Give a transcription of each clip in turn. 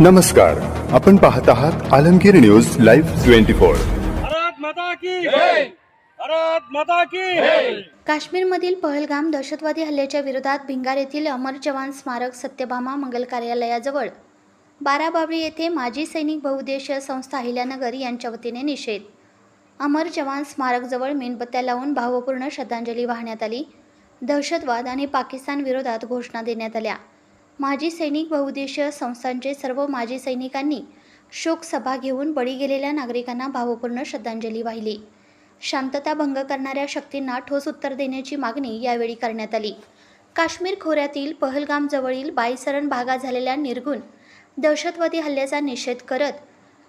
नमस्कार आपण पाहत आहात Alamgir news live twenty four. Bharat Mata की भारत माता की काश्मीरमधील पहलगाम दहशतवादी हल्ल्याच्या विरोधात भिंगार येथील अमर जवान स्मारक सत्यभामा मंगल कार्यालयाजवळ. बाराबावळी येथे माजी सैनिक बहुउद्देशीय संस्था अहिल्यानगर यांच्या वतीने निषेध. अमर जवान स्मारकजवळ मेणबत्त्या लावून भावपूर्ण श्रद्धांजली वाहण्यात आली. दहशतवाद आणि पाकिस्तान विरोधात घोषणा देण्यात आल्या. माजी सैनिक बहुउद्देशीय संस्थांचे सर्व माजी सैनिकांनी शोकसभा घेऊन बळी गेलेल्या नागरिकांना भावपूर्ण श्रद्धांजली वाहिली. शांतता भंग करणाऱ्या शक्तींना ठोस उत्तर देण्याची मागणी यावेळी करण्यात आली. काश्मीर खोऱ्यातील पहलगामजवळील बाईसरण भागात झालेल्या निर्गुण दहशतवादी हल्ल्याचा निषेध करत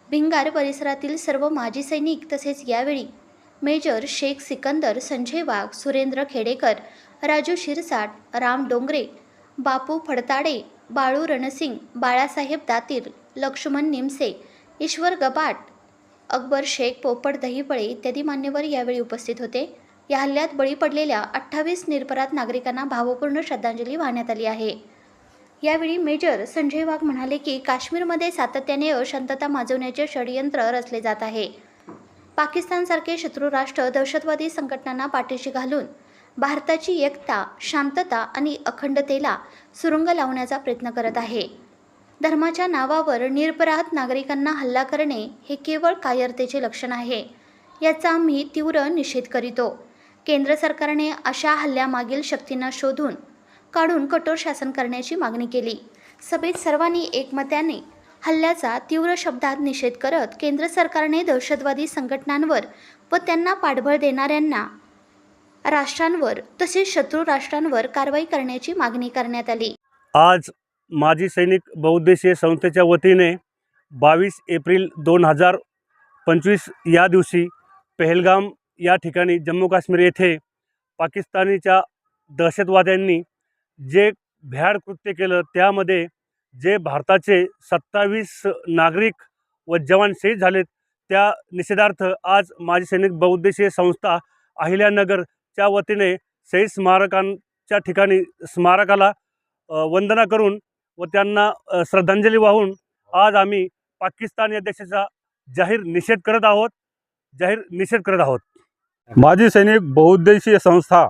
भिंगार परिसरातील सर्व माजी सैनिक तसेच यावेळी मेजर शेख सिकंदर संजय वाघ सुरेंद्र खेडेकर राजू शिरसाट राम डोंगरे बापू फडताडे बाळू रणसिंग बाळासाहेब दातीर लक्ष्मण निमसे ईश्वर गबाट अकबर शेख पोपट दहिपळे इत्यादी मान्यवर यावेळी उपस्थित होते. या हल्ल्यात बळी पडलेल्या अठ्ठावीस निरपराध नागरिकांना भावपूर्ण श्रद्धांजली वाहण्यात आली आहे. यावेळी मेजर संजय वाघ म्हणाले की काश्मीरमध्ये सातत्याने अशांतता माजवण्याचे षडयंत्र रचले जात आहे. पाकिस्तानसारखे शत्रू राष्ट्र दहशतवादी संघटनांना पाठीशी घालून भारताची एकता शांतता आणि अखंडतेला सुरुंग लावण्याचा प्रयत्न करत आहे. धर्माच्या नावावर निरपराध नागरिकांना हल्ला करणे हे केवळ कायरतेचे लक्षण आहे याचा आम्ही तीव्र निषेध करीतो. केंद्र सरकारने अशा हल्ल्यामागील शक्तींना शोधून काढून कठोर शासन करण्याची मागणी केली. सभेत सर्वांनी एकमत्याने हल्ल्याचा तीव्र शब्दात निषेध करत केंद्र सरकारने दहशतवादी संघटनांवर व त्यांना पाठबळ देणाऱ्यांना राष्ट्रांवर तसेच शत्रू राष्ट्रांवर कारवाई करण्याची मागणी करण्यात आली. आज माजी सैनिक बहुउद्देशीय संस्थेच्या वतीने बावीस एप्रिल दोन हजार पंचवीस या दिवशी पहलगाम या ठिकाणी जम्मू काश्मीर येथे पाकिस्तानीच्या दहशतवाद्यांनी जे भ्याड कृत्य केलं त्यामध्ये जे भारताचे सत्तावीस नागरिक व जवान शहीद झालेत त्या निषेधार्थ आज माजी सैनिक बहुउद्देशीय संस्था अहिल्यानगर च्या वतीने शहीद स्मारकांच्या ठिकाणी स्मारकाला वंदना करून व त्यांना श्रद्धांजली वाहून आज आम्ही पाकिस्तान या देशाचा जाहीर निषेध करत आहोत. जाहीर निषेध करत आहोत. माजी सैनिक बहुउद्देशीय संस्था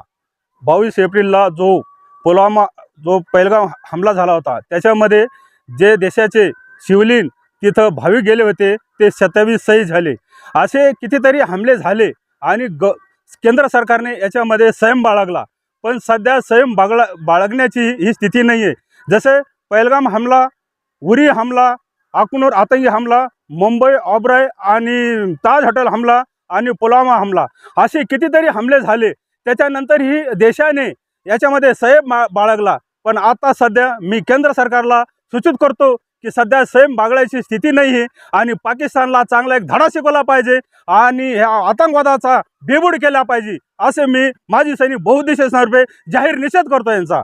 बावीस एप्रिलला जो पुलवामा जो पहिलगाव हमला झाला होता त्याच्यामध्ये जे देशाचे शिवलिंग तिथं भाविक गेले होते ते सत्तावीस सही झाले. असे कितीतरी हमले झाले आणि ग केंद्र सरकारने याच्यामध्ये संयम बाळगला. पण सध्या संयम बागळा बाळगण्याची ही स्थिती नाही आहे जसे पैलगाम हमला उरी हमला आकुनूर आतंकी हमला मुंबई ऑब्राय आणि ताज हॉटेल हमला आणि पुलवामा हमला असे कितीतरी हमले झाले. त्याच्यानंतरही देशाने याच्यामध्ये संयम मा बाळगला. पण आता सध्या मी केंद्र सरकारला सूचित करतो की सध्या सेम बागडायची स्थिती नाही आहे आणि पाकिस्तानला चांगला एक धडा शिकवला पाहिजे आणि ह्या आतंकवादाचा बेबूड केला पाहिजे असे मी माजी सैनिक बहुउद्देशीय जाहीर निषेध करतो यांचा.